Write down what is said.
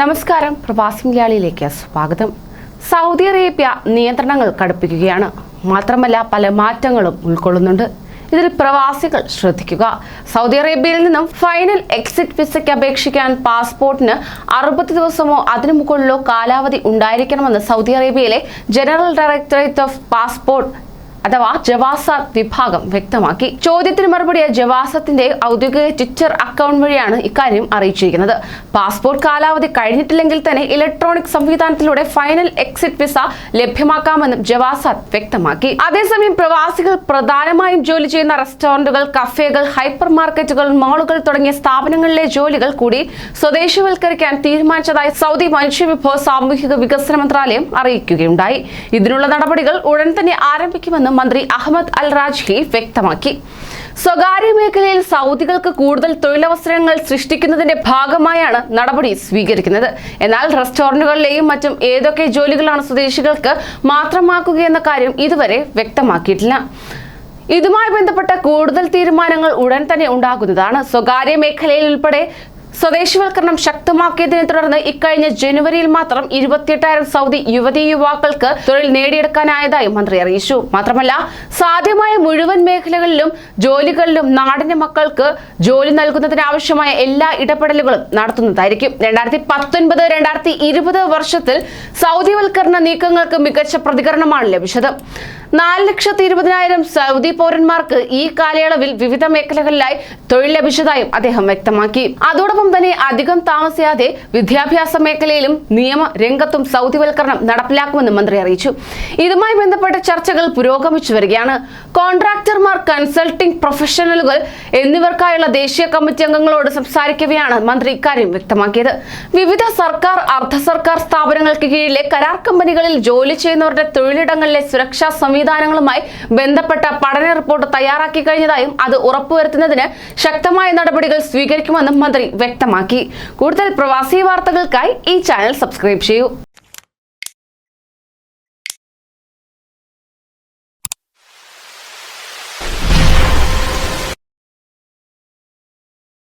നമസ്കാരം. പ്രവാസി മലയാളിയിലേക്ക് സ്വാഗതം. സൗദി അറേബ്യ നിയന്ത്രണങ്ങൾ കടുപ്പിക്കുകയാണ്. മാത്രമല്ല പല മാറ്റങ്ങളും ഉൾക്കൊള്ളുന്നുണ്ട്. ഇതിൽ പ്രവാസികൾ ശ്രദ്ധിക്കുക. സൗദി അറേബ്യയിൽ നിന്നും ഫൈനൽ എക്സിറ്റ് വിസയ്ക്ക് അപേക്ഷിക്കാൻ പാസ്പോർട്ടിന് അറുപത് ദിവസമോ അതിനു മുകളിലോ കാലാവധി ഉണ്ടായിരിക്കണമെന്ന് സൗദി അറേബ്യയിലെ ജനറൽ ഡയറക്ടറേറ്റ് ഓഫ് പാസ്പോർട്ട് അഥവാ ജവാസാത്ത് വിഭാഗം വ്യക്തമാക്കി. ചോദ്യത്തിന് മറുപടിയായി ജവാസത്തിന്റെ ഔദ്യോഗിക ട്വിറ്റർ അക്കൗണ്ട് വഴിയാണ് ഇക്കാര്യം അറിയിച്ചിരിക്കുന്നത്. പാസ്പോർട്ട് കാലാവധി കഴിഞ്ഞിട്ടില്ലെങ്കിൽ തന്നെ ഇലക്ട്രോണിക് സംവിധാനത്തിലൂടെ ഫൈനൽ എക്സിറ്റ് വിസ ലഭ്യമാക്കാമെന്നും ജവാസാത്ത് വ്യക്തമാക്കി. അതേസമയം പ്രവാസികൾ പ്രധാനമായും ജോലി ചെയ്യുന്ന റെസ്റ്റോറന്റുകൾ കഫേകൾ ഹൈപ്പർ മാർക്കറ്റുകൾ മാളുകൾ തുടങ്ങിയ സ്ഥാപനങ്ങളിലെ ജോലികൾ കൂടി സ്വദേശവൽക്കരിക്കാൻ തീരുമാനിച്ചതായി സൗദി മനുഷ്യവിഭവ സാമൂഹിക വികസന മന്ത്രാലയം അറിയിക്കുകയുണ്ടായി. ഇതിനുള്ള നടപടികൾ ഉടൻ തന്നെ ആരംഭിക്കുമെന്ന് മന്ത്രി അഹമ്മദ് അൽ രാജ്ഹി വ്യക്തമാക്കി. സ്വകാര്യ മേഖലയിൽ സൗദികൾക്ക് കൂടുതൽ തൊഴിലവസരങ്ങൾ സൃഷ്ടിക്കുന്നതിന്റെ ഭാഗമായാണ് നടപടി സ്വീകരിക്കുന്നത്. എന്നാൽ റെസ്റ്റോറന്റുകളിലെയും മറ്റും ഏതൊക്കെ ജോലികളാണ് സ്വദേശികൾക്ക് മാത്രമാക്കുകയെന്ന കാര്യം ഇതുവരെ വ്യക്തമാക്കിയിട്ടില്ല. ഇതുമായി ബന്ധപ്പെട്ട കൂടുതൽ തീരുമാനങ്ങൾ ഉടൻ തന്നെ ഉണ്ടാകുന്നതാണ്. സ്വകാര്യ മേഖലയിൽ ഉൾപ്പെടെ സ്വദേശിവൽക്കരണം ശക്തമാക്കിയതിനെ തുടർന്ന് ഇക്കഴിഞ്ഞ ജനുവരിയിൽ മാത്രം ഇരുപത്തിയെട്ടായിരം സൗദി യുവതി യുവാക്കൾക്ക് തൊഴിൽ നേടിയെടുക്കാനായതായി മന്ത്രി അറിയിച്ചു. മാത്രമല്ല സാധ്യമായ മുഴുവൻ മേഖലകളിലും ജോലികളിലും നാടിന്റെ മക്കൾക്ക് ജോലി നൽകുന്നതിനാവശ്യമായ എല്ലാ ഇടപെടലുകളും നടത്തുന്നതായിരിക്കും. രണ്ടായിരത്തി പത്തൊൻപത് രണ്ടായിരത്തി ഇരുപത് വർഷത്തിൽ സൗദിവൽക്കരണ നീക്കങ്ങൾക്ക് മികച്ച പ്രതികരണമാണ് ലഭിച്ചത്. നാല് ലക്ഷത്തി ഇരുപതിനായിരം സൗദി പൗരന്മാർക്ക് ഈ കാലയളവിൽ വിവിധ മേഖലകളിലായി തൊഴിൽ ലഭിച്ചതായും അദ്ദേഹം വ്യക്തമാക്കി. അതോടൊപ്പം തന്നെ അധികം താമസിയാതെ വിദ്യാഭ്യാസ മേഖലയിലും നിയമ രംഗത്തും സൗദിവൽക്കരണം നടപ്പിലാക്കുമെന്ന് മന്ത്രി അറിയിച്ചു. ഇതുമായി ബന്ധപ്പെട്ട ചർച്ചകൾ പുരോഗമിച്ചു വരികയാണ്. കോൺട്രാക്ടർമാർ കൺസൾട്ടിംഗ് പ്രൊഫഷണലുകൾ എന്നിവർക്കായുള്ള ദേശീയ കമ്മിറ്റി അംഗങ്ങളോട് സംസാരിക്കവെയാണ് മന്ത്രി ഇക്കാര്യം വ്യക്തമാക്കിയത്. വിവിധ സർക്കാർ അർദ്ധ സർക്കാർ സ്ഥാപനങ്ങൾക്ക് കീഴിലെ കരാർ കമ്പനികളിൽ ജോലി ചെയ്യുന്നവരുടെ തൊഴിലിടങ്ങളിലെ സുരക്ഷാ സംവിധാനങ്ങളുമായി ബന്ധപ്പെട്ട പഠന റിപ്പോർട്ട് തയ്യാറാക്കി കഴിഞ്ഞതായും അത് ഉറപ്പുവരുത്തുന്നതിന് ശക്തമായ നടപടികൾ സ്വീകരിക്കുമെന്നും മന്ത്രി വ്യക്തമാക്കി. കൂടുതൽ പ്രവാസി വാർത്തകൾക്കായി ഈ ചാനൽ സബ്സ്ക്രൈബ് ചെയ്യൂ.